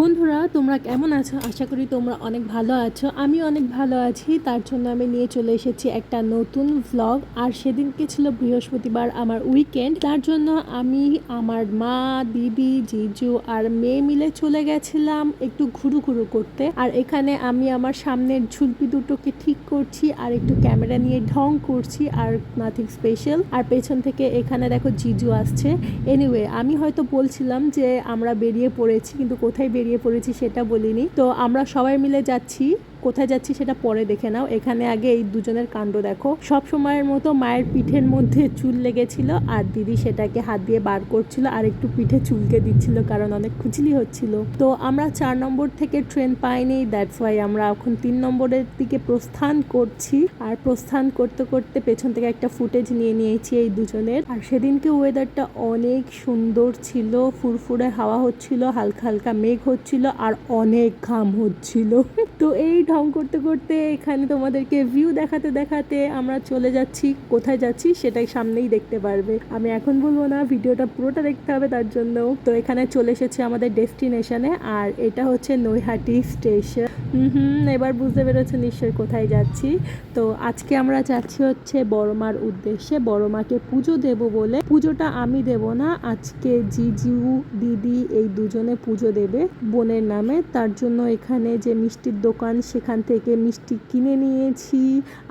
বন্ধুরা, তোমরা কেমন আছো? আশা করি তোমরা অনেক ভালো আছো। আমি অনেক ভালো আছি। তার জন্য আমি নিয়ে চলে এসেছি একটা নতুন ভ্লগ আর সেদিনকে ছিল বৃহস্পতিবার আমার উইকেন্ড তার জন্য আমি আমার মা, দিদি, জিজু আর মেয়ে মিলে চলে গেছিলাম একটু ঘুরু ঘুরু করতে। আর এখানে আমি আমার সামনের ঝুলপি দুটোকে ঠিক করছি আর একটু ক্যামেরা নিয়ে ঢং করছি আর নাথিং স্পেশাল আর পেছন থেকে এখানে দেখো জিজু আসছে। এনিওয়ে আমি হয়তো বলছিলাম যে আমরা বেরিয়ে পড়েছি, কিন্তু কোথায় পড়েছি সেটা বলিনি। তো আমরা সবাই মিলে যাচ্ছি কোথায় যাচ্ছি সেটা পরে দেখে নাও। এখানে আগে এই দুজনের কাণ্ড দেখো। সব সময়ের মতো মায়ের পিঠের মধ্যে চুল লেগেছিল আর দিদি সেটাকে হাত দিয়ে বার করছিল আর একটু পিঠে চুলকে দিচ্ছিল কারণ অনেক খুচলি হচ্ছিল। তো আমরা চার নম্বর থেকে ট্রেন পাইনি দ্যাটস ওয়াই আমরা এখন তিন নম্বরের দিকে প্রস্থান করছি। আর প্রস্থান করতে করতে পেছন থেকে একটা ফুটেজ নিয়ে নিয়েছি এই দুজনের। আর সেদিনকে ওয়েদারটা অনেক সুন্দর ছিল, ফুরফুরে হাওয়া হচ্ছিল, হালকা হালকা মেঘ হচ্ছিল আর অনেক ঘাম হচ্ছিল। তো এই ঢং করতে করতে এখানে তোমাদেরকে ভিউ দেখাতে দেখাতে আমরা চলে যাচ্ছি। কোথায় যাচ্ছি সেটাই সামনেই দেখতে পারবে। আমি এখন বলব না, ভিডিওটা পুরোটা দেখতে হবে তার জন্য। তো এখানে চলে এসেছি আমাদের ডেস্টিনেশনে আর এটা হচ্ছে নৈহাটি স্টেশন হুম, এবার বুঝতে পেরেছ নিশ্চয়ই কোথায় যাচ্ছি। তো আজকে আমরা যাচ্ছি হচ্ছে বড়মার উদ্দেশ্যে। বড়মাকে পুজো দেব বলে। পুজোটা আমি দেব না, আজকে জিজু, দিদি এই দুজনে পুজো দেবে বোনের নামে। তার জন্য এখানে যে মিষ্টির দোকান সেখান থেকে মিষ্টি কিনে নিয়েছি।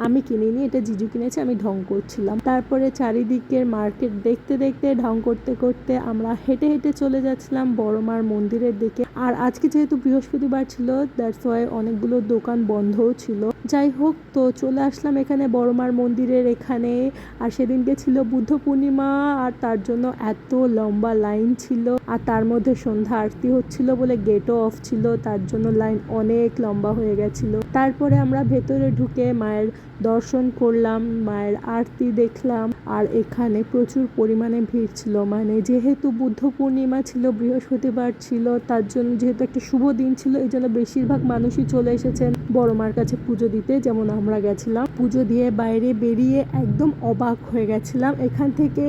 আমি কিনে নিয়ে এটা জিজু কিনেছি, আমি ঢং করছিলাম। তারপরে চারিদিকের মার্কেট দেখতে দেখতে, ঢং করতে করতে আমরা হেঁটে হেঁটে চলে যাচ্ছিলাম বড়মার মন্দিরের দিকে। আর আজকে যেহেতু বৃহস্পতিবার ছিল দ্যাটস ওয়াই অনেকগুলো দোকান বন্ধও ছিল। যাই হোক, তো চলে আসলাম এখানে বড়মার মন্দিরের এখানে। আর সেদিনকে ছিল বুদ্ধ পূর্ণিমা, আর তার জন্য এত লম্বা লাইন ছিল। আর তার মধ্যে সন্ধ্যা আরতি হচ্ছিল বলে গেটও অফ ছিল, তার জন্য লাইন অনেক লম্বা হয়ে গেছিল। তারপরে আমরা ভেতরে ঢুকে মায়ের দর্শন করলাম, মায়ের আরতি দেখলাম। আর এখানে প্রচুর পরিমাণে ভিড় ছিল। মানে যেহেতু বুদ্ধ পূর্ণিমা ছিল, বৃহস্পতিবার ছিল, তার জন্য যেহেতু একটা শুভ দিন ছিল, এই জন্য বেশিরভাগ মানুষই চলে এসেছেন বড় মার কাছে পুজো দিতে যেমন আমরা গেছিলাম, পুজো দিয়ে বাইরে বেরিয়ে একদম অবাক হয়ে গেছিলাম। এখান থেকে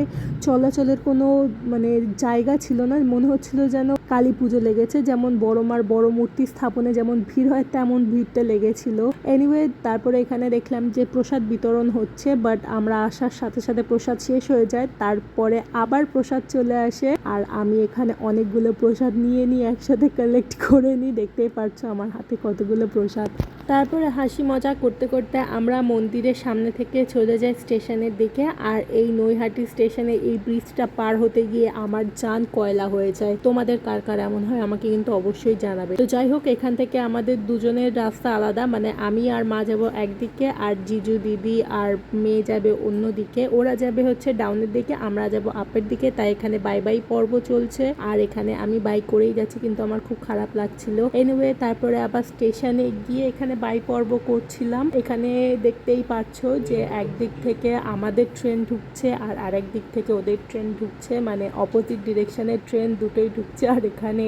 চলাচলের কোনো মানে জায়গা ছিল না। মনে হচ্ছিল যেন কালী পুজো লেগেছে। যেমন বড় মার বড় মূর্তি স্থাপনে যেমন ভিড় হয়, তেমন ভিড়টা লেগেছিল। এনিওয়ে তারপরে এখানে দেখলাম যে প্রসাদ বিতরণ হচ্ছে বাট আমরা আসার সাথে সাথে প্রসাদ শেষ হয়ে যায়। তারপরে আবার প্রসাদ চলে আসে, আর আমি এখানে অনেকগুলো প্রসাদ নিয়ে নিয়ে একসাথে কালেক্ট করে নিই। দেখতেই পারছ আমার হাতে কতগুলো প্রসাদ। তারপরে হাসি মজা করতে করতে আমরা মন্দিরের সামনে থেকে চলে যাই স্টেশনের দিকে, আর এই নৈহাটি স্টেশনে এই ব্রিজটা পার হতে গিয়ে আমার যান কয়লা হয়ে যায়। তোমাদের কার কার এমন হয় আমাকে কিন্তু অবশ্যই জানাবে। তো যাই হোক, এখান থেকে আমাদের দুজনের রাস্তা আলাদা। মানে আমি আর মা যাব একদিকে, আর জিজু দিদি আর মেয়ে যাবে অন্য দিকে ওরা যাবে হচ্ছে ডাউনের দিকে, আমরা যাব আপের দিকে। তাই এখানে বাই বাই পর্ব চলছে। আর এখানে আমি বাই করেই যাচ্ছি, কিন্তু আমার খুব খারাপ লাগছিল। এনিওয়ে তারপরে আবার স্টেশনে গিয়ে এখানে বাই পর্ব করছিলাম। এখানে দেখতেই পাচ্ছ যে একদিক থেকে আমাদের ট্রেন ঢুকছে আর আরেক দিক থেকে ওদের ট্রেন ঢুকছে। মানে অপোজিট ডিরেকশনের ট্রেন দুটোই ঢুকছে। আর এখানে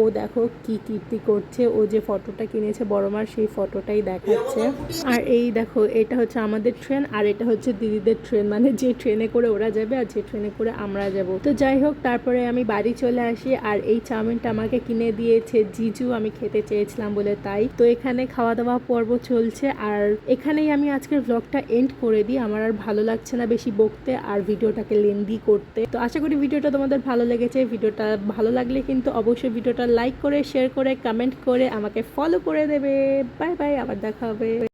ও দেখো কি কীর্তি করছে। ও যে ফটোটা কিনেছে বড়মার, সেই ফটোটাই দেখাচ্ছে। আর এই দেখো, এটা হচ্ছে আমাদের ট্রেন আর এটা হচ্ছে দিদিদের ট্রেন। মানে যে ট্রেনে করে ওরা যাবে আর যে ট্রেনে করে আমরা যাব। তো যাই হোক, তারপরে আমি বাড়ি চলে আসি। আর এই চাউমিনটা আমাকে কিনে দিয়েছে জিজু। আমি খেতে চেয়েছিলাম বলে তাই। তো এখানে খাওয়া দাওয়া পর্ব চলছে। আর এখানেই আমি আজকের ব্লগটা এন্ড করে দিই। আমার আর ভালো লাগছে না বেশি বকতে আর ভিডিওটাকে লেন্দি করতে। তো আশা করি ভিডিওটা তোমাদের ভালো লেগেছে। ভিডিওটা ভালো লাগলে কিন্তু অবশ্যই ভিডিওটা লাইক করে শেয়ার করে কমেন্ট করে আমাকে ফলো করে দেবে। বাই বাই আবার দেখা হবে।